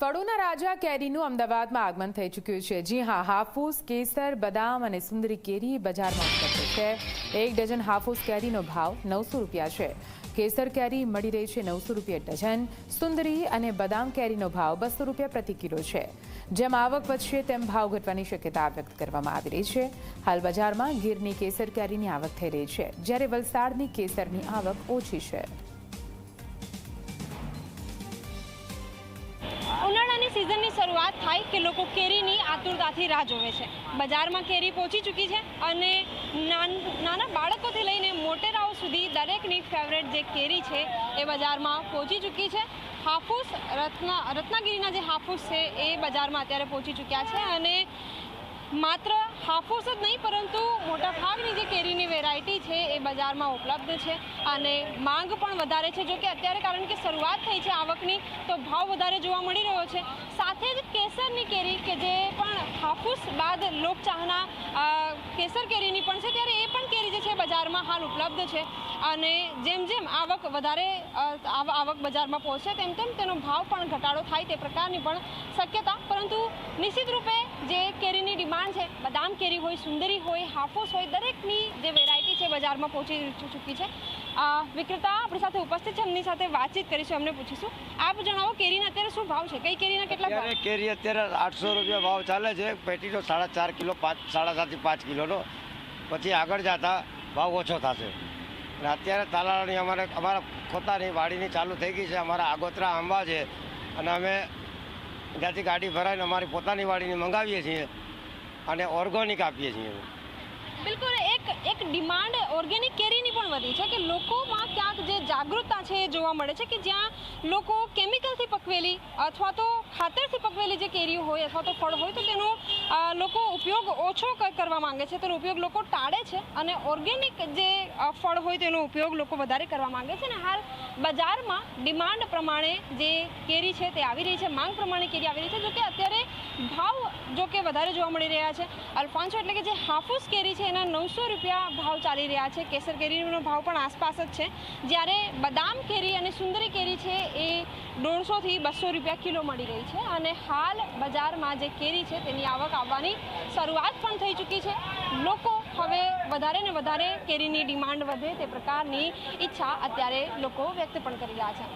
ફળોના રાજા કેરીનું અમદાવાદમાં આગમન થઈ ચૂક્યું છે. જી હા, હાફૂસ, કેસર, બદામ અને સુંદરી કેરી બજારમાં ઉપલબ્ધ છે. એક ડઝન હાફૂસ કેરીનો ભાવ નવસો રૂપિયા છે. કેસર કેરી મળી રહી છે નવસો રૂપિયા ડઝન. સુંદરી અને બદામ કેરીનો ભાવ બસો રૂપિયા પ્રતિ કિલો છે. જેમ આવક વધશે, તેમ ભાવ ઘટવાની શક્યતા વ્યક્ત કરવામાં આવી રહી છે. હાલ બજારમાં ગીરની કેસર કેરીની આવક થઈ રહી છે, જ્યારે વલસાડની કેસરની આવક ઓછી છે. સિઝનની શરૂઆત થાય કે લોકો કેરીની આતુરતાથી રાહ જોવે છે. બજારમાં કેરી પહોંચી ચૂકી છે અને નાના બાળકોથી લઈને મોટેરાઓ સુધી દરેકની ફેવરેટ જે કેરી છે એ બજારમાં પહોંચી ચૂકી છે. હાફૂસ રત્ના, રત્નાગીરીના જે હાફૂસ છે એ બજારમાં અત્યારે પહોંચી ચૂક્યા છે અને માત્ર હાફૂસ જ નહીં, પરંતુ મોટાભાગની જે કેરીની વેરાયટી છે એ બજારમાં ઉપલબ્ધ છે અને માંગ પણ વધારે છે જો કે અત્યારે કારણ કે શરૂઆત થઈ છે આવકની, તો ભાવ વધારે જોવા મળી રહ્યો છે. કેરી કે જે પણ હાફૂસ બાદ લોકચાહના કેસર કેરીની પણ છે, ત્યારે એ પણ કેરી જે છે બજારમાં હાલ ઉપલબ્ધ છે. અને જેમ જેમ આવક વધારે આવક બજારમાં પહોંચે તેમ તેમ તેનો ભાવ પણ ઘટાડો થાય તે પ્રકારની પણ શક્યતા. પરંતુ નિશ્ચિત રૂપે જે કેરીની ડિમાન્ડ છે, બદામ કેરી હોય, સુંદરી હોય, હાફૂસ હોય, દરેકની જે વેરાયટી છે બજારમાં પહોંચી ચૂકી છે. વિક્રેતા આપણી સાથે ઉપસ્થિત છે. એમની સાથે વાતચીત કરીશું એમને પૂછીશું. આપ જણાવો કેરીના અત્યારે શું ભાવ છે? કઈ કેરીના કેટલા ભાવ? કેરી અત્યારે આઠસો રૂપિયા ભાવ ચાલે છે. પેટીનો સાડા ચાર કિલો પાંચ સાડા સાતથી પાંચ કિલોનો. પછી આગળ જતા ભાવ ઓછો થશે. અને અત્યારે તાલાળાની અમારે અમારા પોતાની વાડીની ચાલુ થઈ ગઈ છે. અમારા આગોતરા આંબા છે. અને અમે ત્યાંથી ગાડી ભરાઈને અમારી પોતાની વાડીની મંગાવીએ છીએ અને ઓર્ગોનિક આપીએ છીએ. બિલકુલ એક એક ડિમાન્ડ ઓર્ગેનિક કેરીની પણ વધી છે કે લોકોમાં ક્યાંક જે જાગૃતતા છે એ જોવા મળે છે કે જ્યાં લોકો કેમિકલથી પકવેલી અથવા તો ખાતરથી પકવેલી જે કેરીઓ હોય અથવા તો ફળ હોય તો તેનો લોકો ઉપયોગ ઓછો કરવા માંગે છે. તેનો ઉપયોગ લોકો ટાળે છે અને ઓર્ગેનિક જે ફળ હોય તેનો ઉપયોગ લોકો વધારે કરવા માંગે છે. અને હાલ બજારમાં ડિમાન્ડ પ્રમાણે જે કેરી છે તે આવી રહી છે. માંગ પ્રમાણે કેરી આવી રહી છે. જો કે અત્યારે ભાવ જો કે વધારે જોવા મળી રહ્યા છે. અલ્ફાન્સો એટલે કે જે હાફૂસ કેરી છે, એના નવસો રૂપિયા ભાવ ચાલી રહ્યા છે. કેસર કેરીનો ભાવ પણ આસપાસ જ છે. જ્યારે બદામ કેરી અને સુંદરી કેરી છે, એ દોઢસોથી બસો રૂપિયા કિલો મળી રહી છે અને હાલ બજારમાં જે કેરી છે, તેની આવક આવવાની શરૂઆત પણ થઈ ચૂકી છે. લોકો હવે વધારે ને વધારે કેરીની ડિમાન્ડ વધે તે પ્રકારની ઈચ્છા અત્યારે લોકો વ્યક્ત પણ કરી રહ્યા છે.